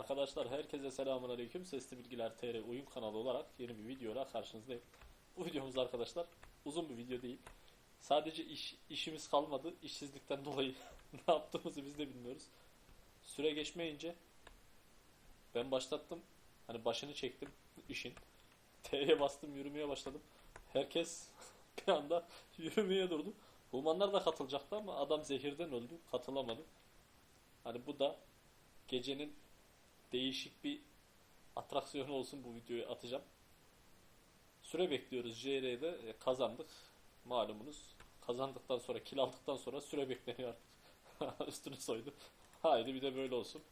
Arkadaşlar herkese selamun aleyküm. Sesli Bilgiler TR oyun kanalı olarak yeni bir videoyla karşınızdayım. Bu videomuz arkadaşlar uzun bir video değil. Sadece iş, işimiz kalmadı. İşsizlikten dolayı ne yaptığımızı biz de bilmiyoruz. Süre geçmeyince ben başlattım. Hani başını çektim işin. T'ye bastım yürümeye başladım. Herkes bir anda yürümeye durdu. Humanlar da katılacaktı ama adam zehirden öldü. Katılamadı. Hani bu da gecenin değişik bir atraksiyonu olsun bu videoyu atacağım. Süre bekliyoruz. JR'de e, kazandık. Malumunuz. Kazandıktan sonra, kill aldıktan sonra süre bekleniyor artık. Üstünü soydu. Haydi bir de böyle olsun.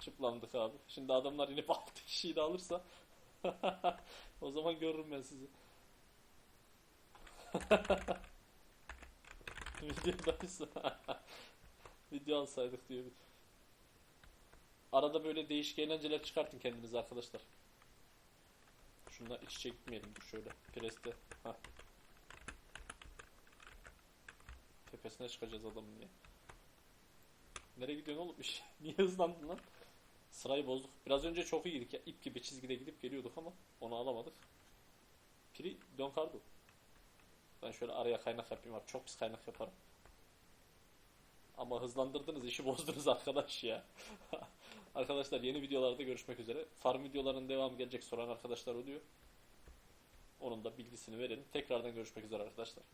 Çıplandık abi. Şimdi adamlar inip 6 kişiyi de alırsa o zaman görürüm ben sizi. Videodayız. Video alsaydık diyor. Arada böyle değişik eğlenceler çıkartın kendinize arkadaşlar. Şundan iç içe gitmeyelim şöyle. Preste. Hah. Tepesine çıkacağız adamın diye. Nereye gidiyorsun oğlum? İş- Niye hızlandın lan? Sırayı bozduk. Biraz önce çok iyiydik ya. İp gibi çizgide gidip geliyorduk ama onu alamadık. Piri Don Cardo. Ben şöyle araya kaynak yapayım abi. Çok pis kaynak yaparım. Ama hızlandırdınız, işi bozdunuz arkadaş ya. arkadaşlar yeni videolarda görüşmek üzere. Farm videolarının devamı gelecek soran arkadaşlar oluyor. Onun da bilgisini verelim. Tekrardan görüşmek üzere arkadaşlar.